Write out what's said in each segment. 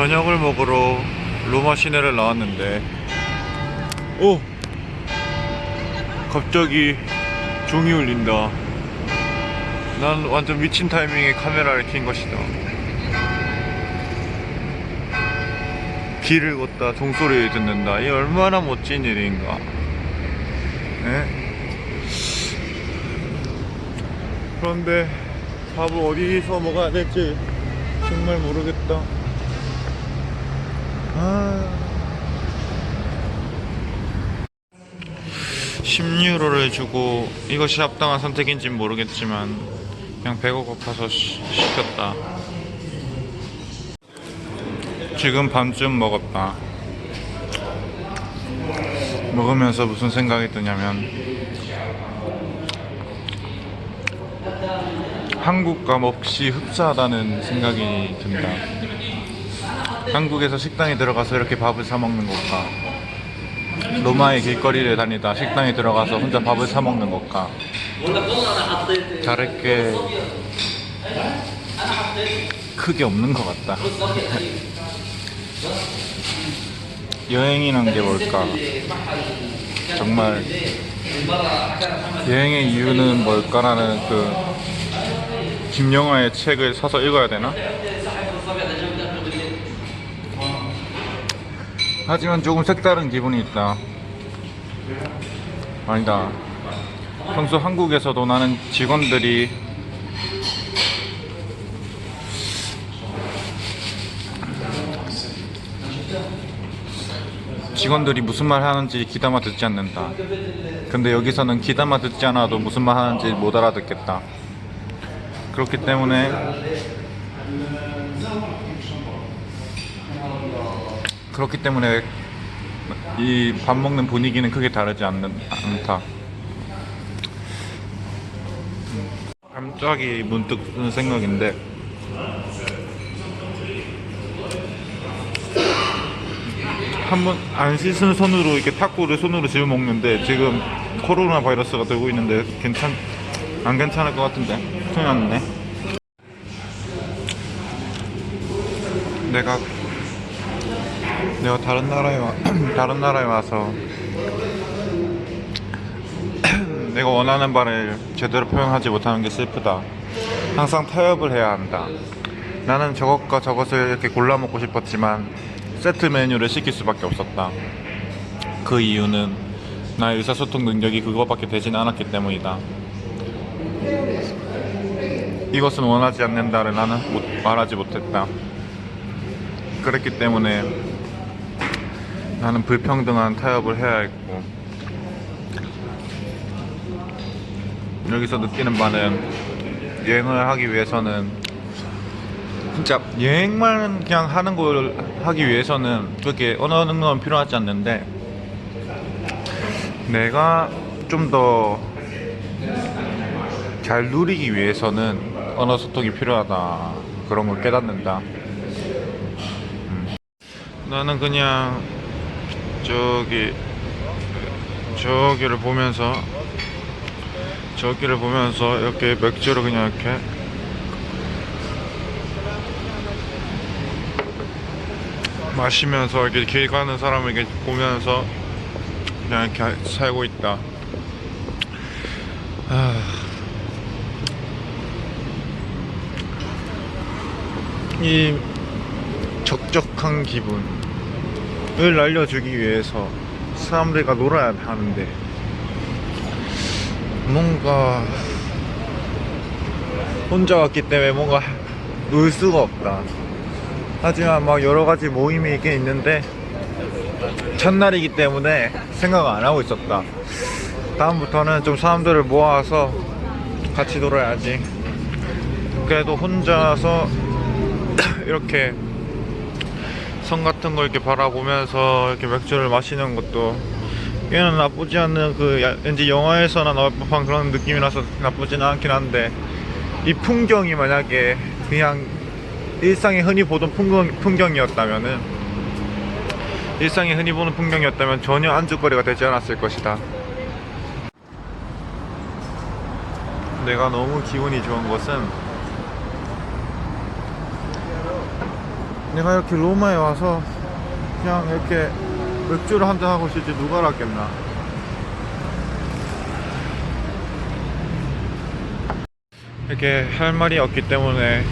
저녁을 먹으러 로마 시내를 나왔는데 오! 갑자기 종이 울린다 난 완전 미친 타이밍에 카메라를 킨 것이다 길을 걷다 종소리를 듣는다 이 얼마나 멋진 일인가 에? 그런데 밥을 어디서 먹어야 될지 정말 모르겠다. 아. 10유로를 주고 이것이 합당한 선택인지는 모르겠지만 그냥 배가 고파서 시, 시켰다. 지금 밤쯤 먹었다. 먹으면서 무슨 생각이 드냐면 한국과 몹시 흡사하다는 생각이 든다. 한국에서 식당에 들어가서 이렇게 밥을 사 먹는 것과 로마의 길거리를 다니다 식당에 들어가서 혼자 밥을 사 먹는 것과 다를 게 크게 없는 것 같다. 여행이란 게 뭘까? 정말 여행의 이유는 뭘까라는 그 김영하의 책을 사서 읽어야 되나? 하지만 조금 색다른 기분이 있다. 아니다. 평소 한국에서도 나는 직원들이 직원들이 무슨 말 하는지 귀담아 듣지 않는다. 근데 여기서는 귀담아 듣지 않아도 무슨 말 하는지 못 알아듣겠다. 그렇기 때문에 그렇기 때문에 이 밥 먹는 분위기는 크게 다르지 않는, 않다. 갑자기 문득 생각인데. 한 번 안 씻은 손으로 이렇게 탁구를 손으로 집어 먹는데 지금 코로나 바이러스가 들고 있는데 괜찮 안 괜찮을 것 같은데? 큰일 났네. 내가 내가 다른 나라에 와 다른 나라에 와서 내가 원하는 바를 제대로 표현하지 못하는 게 슬프다. 항상 타협을 해야 한다. 나는 저것과 저것을 이렇게 골라 먹고 싶었지만 세트 메뉴를 시킬 수밖에 없었다. 그 이유는 나의 의사소통 능력이 그거밖에 되진 않았기 때문이다. 이것은 원하지 않는다를 나는 못, 말하지 못했다. 그랬기 때문에 나는 불평등한 타협을 해야 했고 여기서 느끼는 바는 여행을 하기 위해서는 진짜 여행만 그냥 하는 걸 하기 위해서는 그렇게 언어 능력은 필요하지 않는데 내가 좀 더 잘 누리기 위해서는 언어 소통이 필요하다 그런 걸 깨닫는다 음. 나는 그냥 저기 저기를 보면서 저기를 보면서 이렇게 맥주를 그냥 이렇게. 마시면서 이렇게 길 가는 사람을 이렇게 보면서 그냥 이렇게 살고 있다. 아... 이 적적한 기분 을 날려주기 위해서 사람들과 놀아야 하는데 뭔가 혼자 왔기 때문에 뭔가 놀 수가 없다. 하지만 막 여러 가지 모임이 있긴 있는데 첫날이기 때문에 생각 안 하고 있었다. 다음부터는 좀 사람들을 모아서 같이 놀아야지. 그래도 혼자서 이렇게 성 같은 걸 이렇게 바라보면서 이렇게 맥주를 마시는 것도 얘는 나쁘지 않은 그 야- 왠지 영화에서나 나올 법한 그런 느낌이라서 나쁘지는 않긴 한데 이 풍경이 만약에 그냥 일상에 흔히 보던 풍경, 풍경이었다면은 일상에 흔히 보는 풍경이었다면 전혀 안주거리가 되지 않았을 것이다. 내가 너무 기분이 좋은 것은 내가 이렇게 로마에 와서 그냥 이렇게 맥주를 한잔 하고 있을지 누가 알았겠나. 이렇게 할 말이 없기 때문에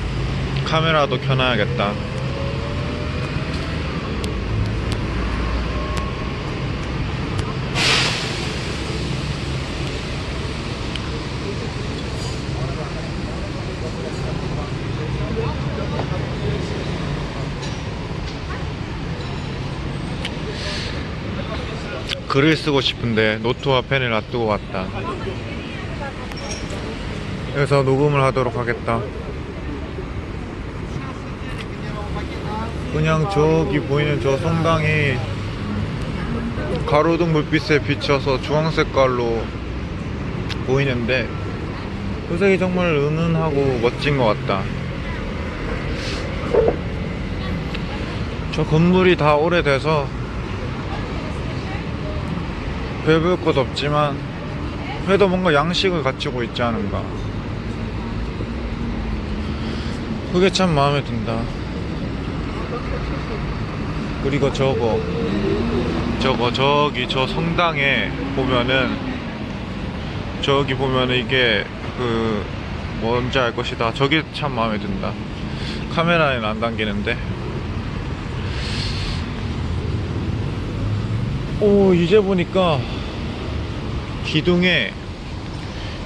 카메라도 켜놔야겠다 글을 쓰고 싶은데 노트와 펜을 놔두고 왔다. 그래서 녹음을 하도록 하겠다. 그냥 저기 보이는 저 성당이 가로등 불빛에 비쳐서 주황색깔로 보이는데 요색이 정말 은은하고 멋진 것 같다. 저 건물이 다 오래돼서 배울 것 없지만 그래도 뭔가 양식을 갖추고 있지 않은가. 그게 참 마음에 든다. 그리고 저거 저거 저기 저 성당에 보면은 저기 보면은 이게 그 뭔지 알 것이다. 저게 참 마음에 든다. 카메라에는 안 담기는데 오 이제 보니까 기둥에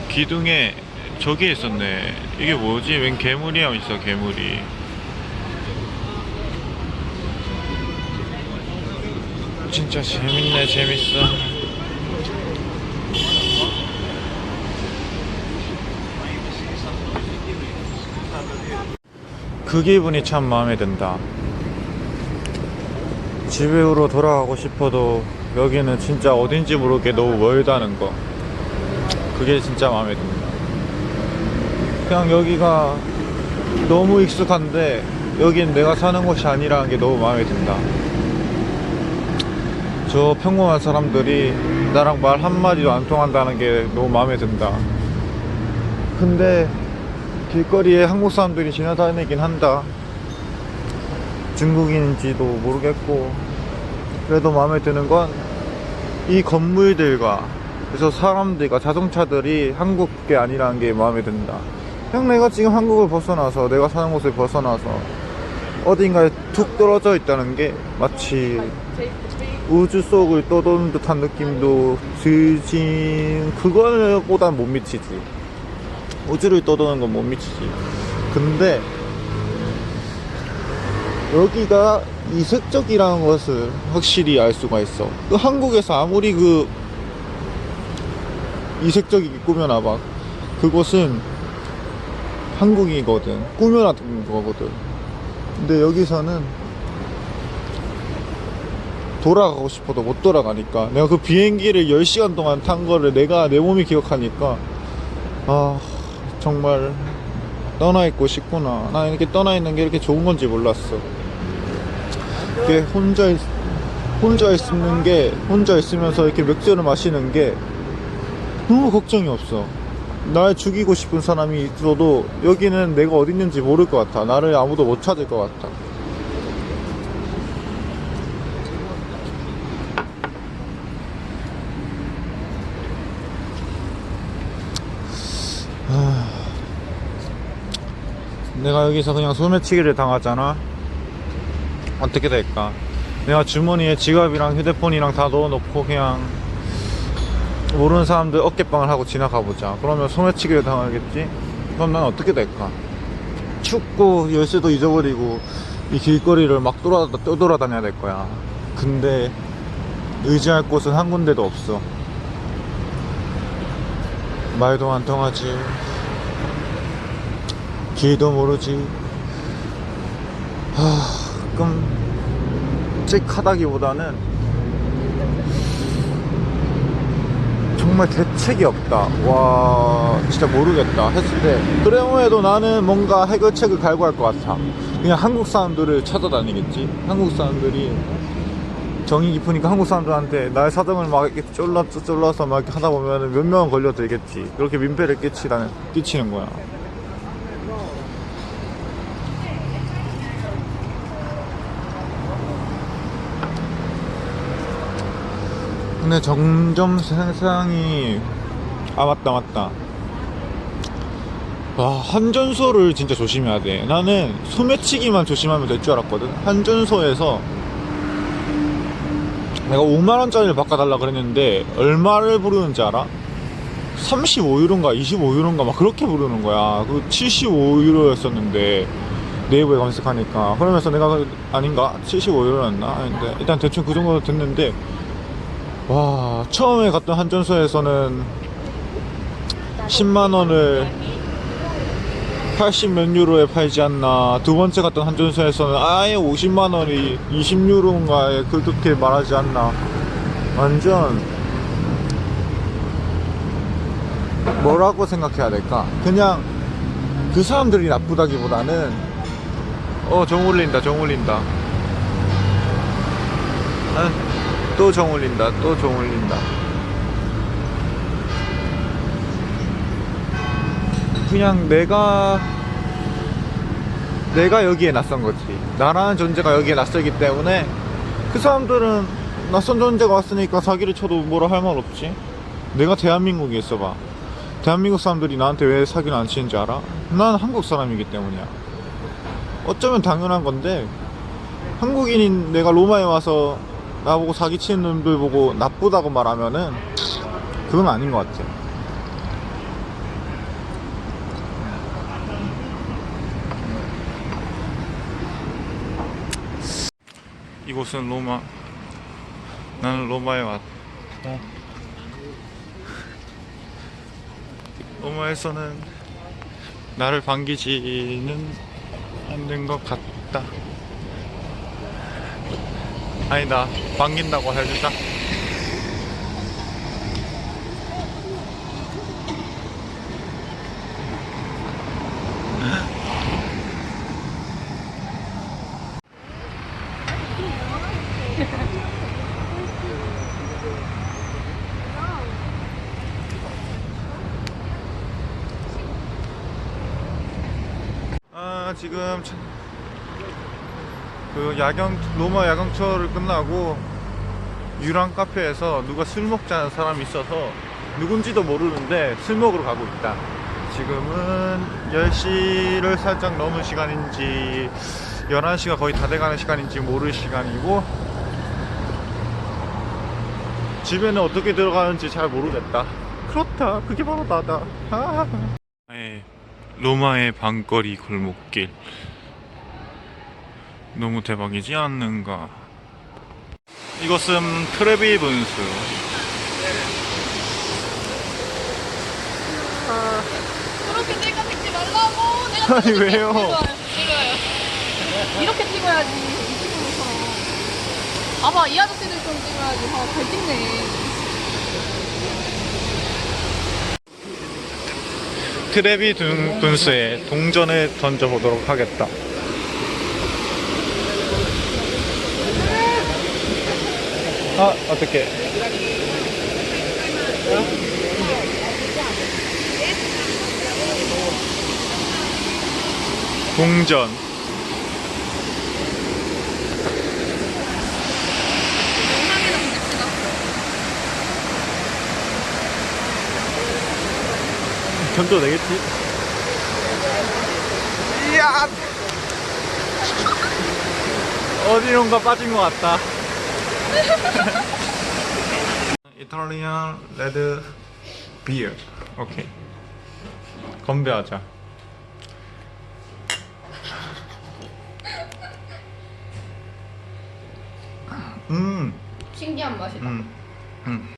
기둥에 저게 있었네. 이게 뭐지? 웬 괴물이 있어 괴물이. 진짜 재밌네 재밌어. 그 기분이 참 마음에 든다. 집으로 돌아가고 싶어도 여기는 진짜 어딘지 모르게 너무 멀다는 거. 그게 진짜 마음에 듭니다. 그냥 여기가 너무 익숙한데 여긴 내가 사는 곳이 아니라는 게 너무 마음에 든다. 저 평범한 사람들이 나랑 말 한마디도 안 통한다는 게 너무 마음에 든다. 근데 길거리에 한국 사람들이 지나다니긴 한다. 중국인인지도 모르겠고 그래도 마음에 드는 건 이 건물들과 그래서 사람들과 자동차들이 한국 게 아니라는 게 마음에 든다. 그냥 내가 지금 한국을 벗어나서 내가 사는 곳을 벗어나서 어딘가에 툭 떨어져 있다는 게 마치 우주 속을 떠도는 듯한 느낌도 들진 그거보단 못 미치지. 우주를 떠도는 건 못 미치지. 근데 여기가 이색적이라는 것을 확실히 알 수가 있어. 그 한국에서 아무리 그 이색적이게 꾸며놔 봐. 그곳은 한국이거든. 꾸며놨던 거거든. 근데 여기서는 돌아가고 싶어도 못 돌아가니까. 내가 그 비행기를 10시간 동안 탄 거를 내가 내 몸이 기억하니까. 아, 정말 떠나 있고 싶구나. 나 이렇게 떠나 있는 게 이렇게 좋은 건지 몰랐어. 이렇게 혼자 있, 혼자 있는 게 혼자 있으면서 이렇게 맥주를 마시는 게 너무 걱정이 없어. 날 죽이고 싶은 사람이 있어도 여기는 내가 어디 있는지 모를 것 같아. 나를 아무도 못 찾을 것 같아. 하... 내가 여기서 그냥 소매치기를 당하잖아. 어떻게 될까? 내가 주머니에 지갑이랑 휴대폰이랑 다 넣어놓고 그냥 모르는 사람들 어깨빵을 하고 지나가 보자. 그러면 소매치기를 당하겠지? 그럼 난 어떻게 될까? 춥고 열쇠도 잊어버리고 이 길거리를 막 돌아, 떠돌아다녀야 될 거야. 근데 의지할 곳은 한 군데도 없어. 말도 안 통하지. 길도 모르지. 하, 끔찍하다기보다는 정말 대책이 없다. 와, 진짜 모르겠다. 했을 때. 그래도 나는 뭔가 해결책을 갈구할 것 같아. 그냥 한국 사람들을 찾아다니겠지. 한국 사람들이 정이 깊으니까 한국 사람들한테 나의 사정을 막 이렇게 쫄라, 쫄라서 막 이렇게 하다 보면 몇 명은 걸려들겠지. 그렇게 민폐를 끼치다는, 끼치는 거야. 근데 점점 세상이 아 맞다 맞다. 와 한전소를 진짜 조심해야 돼. 나는 소매치기만 조심하면 될 줄 알았거든. 한전소에서 내가 5만원짜리를 바꿔달라 그랬는데 얼마를 부르는지 알아? 35유로인가 25유로인가 막 그렇게 부르는 거야. 그 75유로였었는데 네이버에 검색하니까. 그러면서 내가 그- 아닌가? 75유로였나? 아닌데. 일단 대충 그 정도 됐는데 와 처음에 갔던 한전소에서는 10만원을 80 몇 유로에 팔지 않나. 두 번째 갔던 한전소에서는 아예 50만원이 20유로인가에 그렇게 말하지 않나. 완전 뭐라고 생각해야 될까? 그냥 그 사람들이 나쁘다기보다는 어정 울린다 정 울린다 또정 울린다 또정 울린다. 그냥 내가 내가 여기에 낯선 거지. 나라는 존재가 여기에 낯설기 때문에 그 사람들은 낯선 존재가 왔으니까 사기를 쳐도 뭐라 할 말 없지. 내가 대한민국에 있어봐. 대한민국 사람들이 나한테 왜 사기를 안 치는지 알아? 난 한국 사람이기 때문이야. 어쩌면 당연한 건데 한국인인 내가 로마에 와서 나보고 사기치는 놈들 보고 나쁘다고 말하면은 그건 아닌 것 같아 이곳은 로마. 나는 로마에 왔다 로마에서는 나를 반기지는 않는 것 같다 아니다 반긴다고 해주자 아 지금 차- 그 야경 로마 야경 투어를 끝나고 유랑 카페에서 누가 술 먹자는 사람이 있어서 누군지도 모르는데 술 먹으러 가고 있다. 지금은 10시를 살짝 넘은 시간인지 11시가 거의 다 돼가는 시간인지 모를 시간이고 집에는 어떻게 들어가는지 잘 모르겠다. 그렇다. 그게 바로 나다. 아. 네, 로마의 방거리 골목길 너무 대박이지 않는가? 이것은 트레비 분수. 그렇게 셀카 찍지 말라고 내가 아니, 찍어줄게. 왜요? 찍어요 찍어요. 이렇게 찍어야지 봐봐 이 아저씨들처럼 찍어야지. 봐봐 잘 찍네. 트레비 분- 분수에 동전을 던져보도록 하겠다 아 어떻게 동전 견도 되겠지? 이야! 어디론가 빠진 것 같다. 이탈리안 레드 비어. 오케이. 건배하자. 음, 신기한 맛이다 음, 음.